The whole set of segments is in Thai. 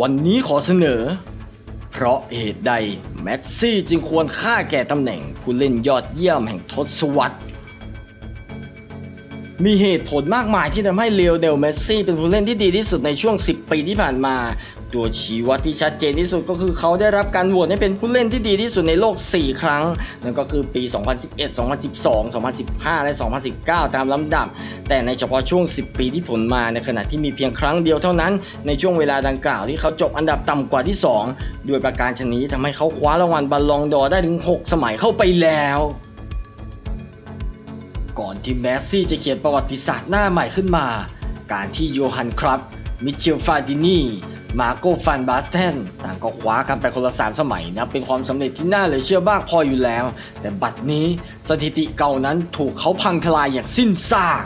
วันนี้ขอเสนอ เพราะเหตุใดแมสซี่จึงควรค่าแก่ตำแหน่งผู้เล่นยอดเยี่ยมแห่งทศวรรษ มีเหตุผลมากมายที่ทำให้เลโอเดลแมสซี่เป็นผู้เล่นที่ดีที่สุดในช่วง 10 ปีที่ผ่านมา ตัวชี้วัดที่ชัดเจนที่สุดก็คือเขาได้รับการโหวตให้เป็นผู้เล่นที่ดีที่สุดในโลก 4 ครั้ง นั่นก็คือปี 2011 2012 2015 และ 2019 ตามลำดับ แต่ในเฉพาะช่วง 10 ปีที่ผลมาในขณะที่มีเพียงครั้งเดียวเท่านั้น ในช่วงเวลาดังกล่าวที่เขาจบอันดับต่ำกว่าที่ 2 ด้วยประการชนนี้ทำให้เขาคว้ารางวัลบัลลองดอร์ได้ถึง 6 สมัยเข้าไปแล้วก่อนที่แมสซี่จะเขียนประวัติศาสตร์หน้าใหม่ขึ้นมา การที่โยฮันครับ มิเชลฟาดินี มาโกฟันบาสเทนต่างก็คว้ากันไปคนละสามสมัยนะเป็นความสำเร็จที่น่าเหลือเชื่อบ้างพออยู่แล้ว แต่บัดนี้สถิติเก่านั้นถูกเขาพังทลายอย่างสิ้นซาก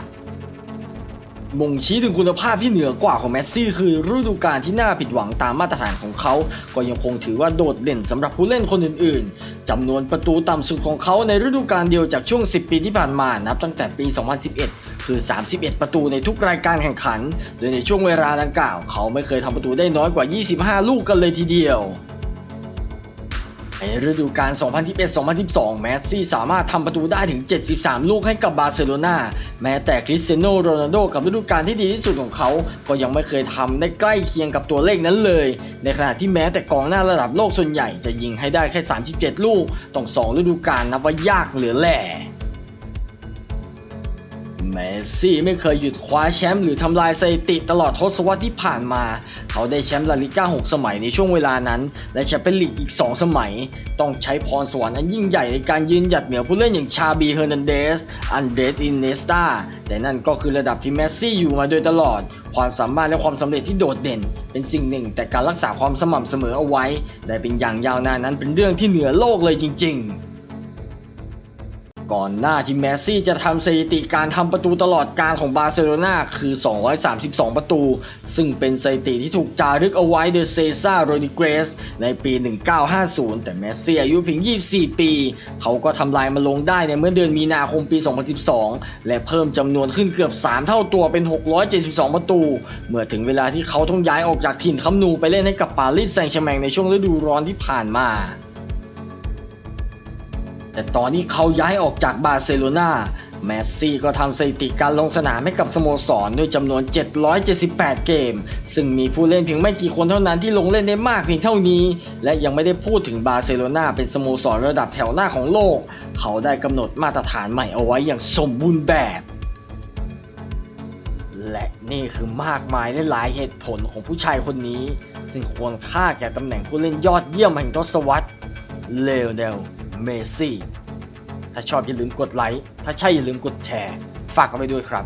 บ่งชี้ถึงคุณภาพที่เหนือกว่าของแมสซี่ คือฤดูกาลที่น่าผิดหวังตามมาตรฐานของเขา ก็ยังคงถือว่าโดดเด่นสำหรับผู้เล่นคนอื่นๆจำนวนประตูต่ำสุดของเขาในฤดูกาลเดียวจากช่วง 10 ปีที่ผ่านมานับตั้งแต่ปี 2011 คือ 31 ประตูในทุกรายการแข่งขัน โดยในช่วงเวลาดังกล่าว เขาไม่เคยทำประตูได้น้อยกว่า 25 ลูกกันเลยทีเดียว ในฤดูกาล 2011-2012แมสซี่สามารถทำประตูได้ถึง 73 ลูกให้กับบาร์เซโลนาแม้แต่คริสเตียโนโรนัลโดกับฤดูกาลที่ดีที่สุดของเขา ก็ยังไม่เคยทำได้ใกล้เคียงกับตัวเลขนั้นเลย ในขณะที่แม้แต่กองหน้าระดับโลกส่วนใหญ่จะยิงให้ได้แค่ 37 ลูกต้อง2ฤดูกาลนับว่ายากเหลือแหล่ เมสซี่ไม่เคยหยุดคว้าแชมป์หรือทำลายสถิติตลอดทศวรรษที่ผ่านมา เขาได้แชมป์ลาลิก้า 6 สมัยในช่วงเวลานั้น และแชมเปี้ยนลีกอีก 2 สมัย ต้องใช้พรสวรรค์อันยิ่งใหญ่ในการยืนหยัดเหนือผู้เล่นอย่างชาบีเฮอร์นันเดส อันเดรสอินเนสตาแต่นั่นก็คือระดับที่เมสซี่อยู่มาโดยตลอด ความสามารถและความสำเร็จที่โดดเด่น เป็นสิ่งหนึ่ง แต่การรักษาความสม่ำเสมอเอาไว้ ได้เป็นอย่างยาวนานนั้นเป็นเรื่องที่เหนือโลกเลยจริง ๆ ก่อนหน้าที่แมสซี่จะทำสถิติการทำประตูตลอดการของบาร์เซโลนาคือ 232 ประตู ซึ่งเป็นสถิติที่ถูกจารึกเอาไว้โดยเซซ่าโรดิเกรสในปี 1950 แต่แมสซี่อายุเพียง 24 ปี เขาก็ทำลายมาลงได้ในเมื่อเดือนมีนาคมปี 2012 และเพิ่มจำนวนขึ้นเกือบ 3 เท่าตัวเป็น 672 ประตู เมื่อถึงเวลาที่เขาต้องย้ายออกจากถิ่นคำนูไปเล่นให้กับปารีสแซงต์แชร์แมงในช่วงฤดูร้อนที่ผ่านมา แต่ตอนนี้เขาย้ายออกจากบาร์เซโลนาแมสซี่ก็ทำสถิติการลงสนามให้กับสโมสรด้วยจำนวน 778 เกม ซึ่งมีผู้เล่นเพียงไม่กี่คนเท่านั้นที่ลงเล่นได้มากเพียงเท่านี้ และยังไม่ได้พูดถึงบาร์เซโลนาเป็นสโมสรระดับแถวหน้าของโลก เขาได้กำหนดมาตรฐานใหม่เอาไว้อย่างสมบูรณ์แบบ และนี่คือมากมายและหลายเหตุผลของผู้ชายคนนี้ ซึ่งควรค่าแก่ตำแหน่งผู้เล่นยอดเยี่ยมแห่งทศวรรษเลโอเนล เมซี่ ถ้าชอบอย่าลืมกดไลค์ ถ้าใช่อย่าลืมกดแชร์ ฝากกันไปด้วยครับ